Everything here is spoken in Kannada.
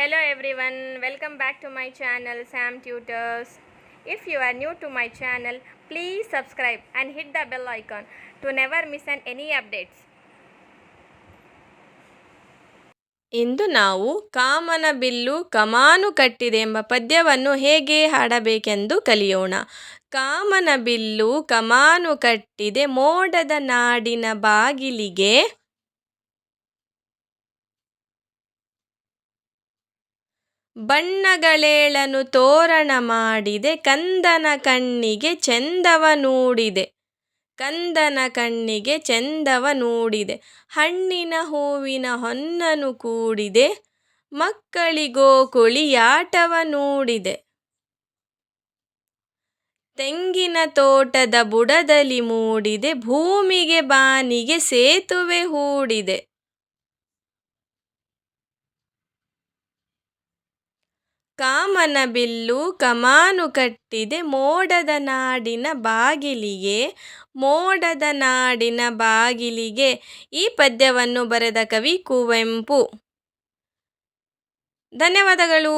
Hello everyone, welcome back to my channel Sam Tutors. If you are new to my channel, please subscribe and hit the bell icon to never miss an any updates. ಇಂದು ನಾವು ಕಾಮನ ಬಿಲ್ಲು ಕಮಾನು ಕಟ್ಟಿದೆ ಎಂಬ ಪದ್ಯವನ್ನು ಹೇಗೆ ಹಾಡಬೇಕೆಂದು ಕಲಿಯೋಣ ಕಾಮನ ಬಿಲ್ಲು ಕಮಾನು ಕಟ್ಟಿದೆ ಮೋಡದ ನಾಡಿನ ಬಾಗಿಲಿಗೆ ಬಣ್ಣಗಳೇಳನು ತೋರಣ ಮಾಡಿದೆ, ಕಂದನ ಕಣ್ಣಿಗೆ ಚೆಂದವ ನೂಡಿದೆ, ಕಂದನ ಕಣ್ಣಿಗೆ ಚೆಂದವ ನೂಡಿದೆ, ಹಣ್ಣಿನ ಹೂವಿನ ಹೊನ್ನನು ಕೂಡಿದೆ, ಮಕ್ಕಳಿಗೋ ಕುಳಿಯಾಟವ ನೂಡಿದೆ. ತೆಂಗಿನ ತೋಟದ ಬುಡದಲ್ಲಿ ಮೂಡಿದೆ, ಭೂಮಿಗೆ ಬಾನಿಗೆ ಸೇತುವೆ ಹೂಡಿದೆ. ಕಾಮನ ಬಿಲ್ಲು ಕಮಾನು ಕಟ್ಟಿದೆ ಮೋಡದ ನಾಡಿನ ಬಾಗಿಲಿಗೆ, ಮೋಡದ ನಾಡಿನ ಬಾಗಿಲಿಗೆ. ಈ ಪದ್ಯವನ್ನು ಬರೆದ ಕವಿ ಕುವೆಂಪು. ಧನ್ಯವಾದಗಳು.